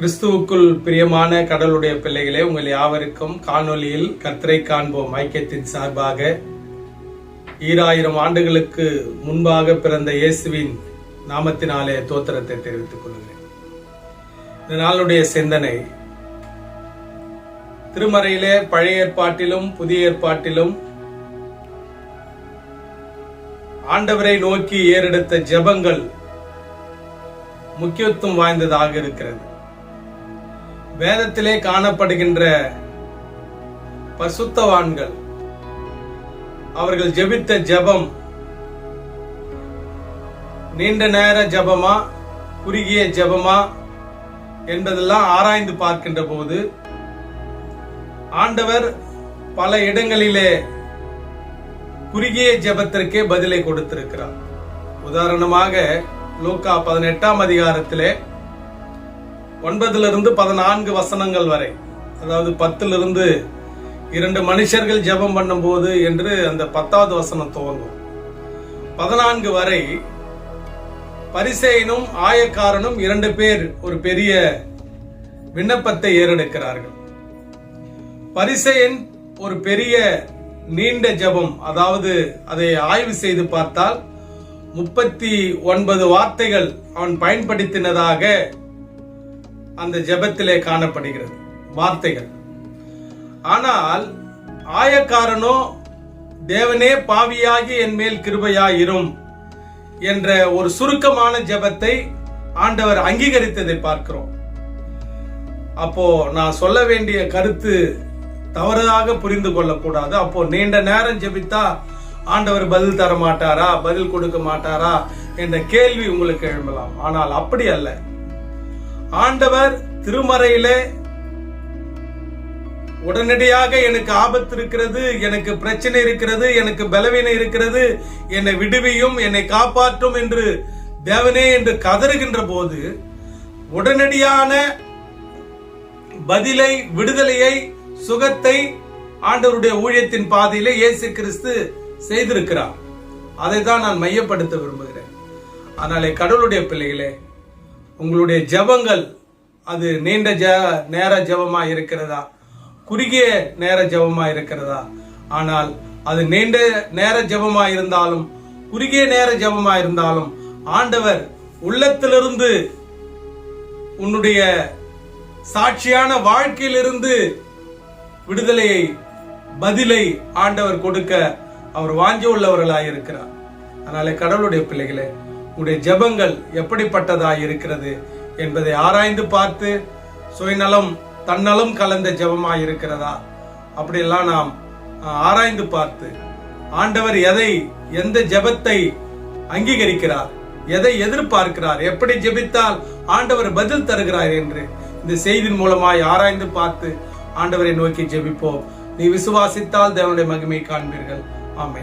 கிறிஸ்துவுக்குள் பிரியமான கடலுடைய பிள்ளைகளே உங்கள் யாவருக்கும் காணொளியில் கர்த்தரை காண்போம். ஐக்கியத்தின் சார்பாக ஈராயிரம் ஆண்டுகளுக்கு முன்பாக பிறந்த இயேசுவின் நாமத்தினாலே தோத்திரத்தை தெரிவித்துக் கொள்கிறேன். இந்த நாளுடைய சிந்தனை திருமறையிலே பழைய ஏற்பாட்டிலும் புதிய ஏற்பாட்டிலும் ஆண்டவரை நோக்கி ஏறெடுத்த ஜெபங்கள் முக்கியத்துவம் வாய்ந்ததாக இருக்கிறது. வேதத்திலே காணப்படுகின்ற பசுத்தவான்கள் அவர்கள் ஜெபித்த ஜெபம் நீண்ட நேர ஜெபமா குறுகிய ஜெபமா என்பதெல்லாம் ஆராய்ந்து பார்க்கின்ற போது ஆண்டவர் பல இடங்களிலே குறுகிய ஜெபத்திற்கே பதிலை கொடுத்திருக்கிறார். உதாரணமாக லூக்கா பதினெட்டாம் அதிகாரத்திலே ஒன்பதிலிருந்து பதினான்கு வசனங்கள் வரை. அதாவது பத்திலிருந்து இரண்டு மனுஷர்கள் ஜெபம் பண்ணும்போது என்று அந்த பத்தாவது வசனம் துவங்கும். பதினான்கு வரை பரிசேயனும் ஆயக்காரனும் இரண்டு பேர் ஒரு பெரிய விண்ணப்பத்தை ஏறெடுக்கிறார்கள். பரிசேயன் ஒரு பெரிய நீண்ட ஜெபம் அதாவது அதை ஆய்வு செய்து பார்த்தால் முப்பத்தி ஒன்பது வார்த்தைகள் அவன் பயன்படுத்தினதாக அந்த ஜெபத்திலே காணப்படுகிறது. வார்த்தைகள். ஆனால் ஆயக்காரனோ தேவனே பாவியாகி என் மேல் கிருபையாயிரும் என்ற ஒரு சுருக்கமான ஜெபத்தை ஆண்டவர் அங்கீகரித்ததை பார்க்கிறோம். அப்போ நான் சொல்ல வேண்டிய கருத்து தவறாக புரிந்து கொள்ளக்கூடாது. அப்போ நீண்ட நேரம் ஜெபித்தா ஆண்டவர் பதில் தர மாட்டாரா பதில் கொடுக்க மாட்டாரா? என்ற கேள்வி உங்களுக்கு எழும்பலாம். ஆனால் அப்படி அல்ல. ஆண்டவர் திருமறையிலே உடனடியாக எனக்கு ஆபத்து இருக்கிறது எனக்கு பிரச்சனை இருக்கிறது எனக்கு பலவீனம் இருக்கிறது என்னை விடுவியும் என்னை காப்பாற்றும் என்று தேவனே என்று கதறுகின்ற போது உடனடியான பதிலை விடுதலையை சுகத்தை ஆண்டவருடைய ஊழியத்தின் பாதையிலே இயேசு கிறிஸ்து செய்திருக்கிறார். அதை தான் நான் மையப்படுத்த விரும்புகிறேன். ஆனால் கடவுளுடைய பிள்ளைகளே உங்களுடைய ஜெபங்கள் அது நீண்ட ஜ நேர ஜபமா இருக்கிறதா? குறுகிய நேர ஜபமா இருக்கிறதா? ஆனால் அது நீண்ட நேர ஜபமா இருந்தாலும் குறுகிய நேர ஜபமா இருந்தாலும் ஆண்டவர் உள்ளத்திலிருந்து உன்னுடைய சாட்சியான வாழ்க்கையிலிருந்து விடுதலையை பதிலை ஆண்டவர் கொடுக்க அவர் வாஞ்ச உள்ளவர்களாக இருக்கிறார் அதனால கடவுளுடைய பிள்ளைகளே உடைய ஜெபங்கள் எப்படிப்பட்டதாய் இருக்கிறது என்பதை ஆராய்ந்து பார்த்து சுயநலம் தன்னலம் கலந்த ஜெபமாய் இருக்கிறதா அப்படியெல்லாம் நாம் ஆராய்ந்து பார்த்து ஆண்டவர் எதை எந்த ஜெபத்தை அங்கீகரிக்கிறார்? எதை எதிர்பார்க்கிறார்? எப்படி ஜெபித்தால் ஆண்டவர் பதில் தருகிறார் என்று இந்த செய்தியின் மூலமாய் ஆராய்ந்து பார்த்து ஆண்டவரை நோக்கி ஜெபிப்போம். நீ விசுவாசித்தால் தேவனுடைய மகிமை காண்பீர்கள். ஆமை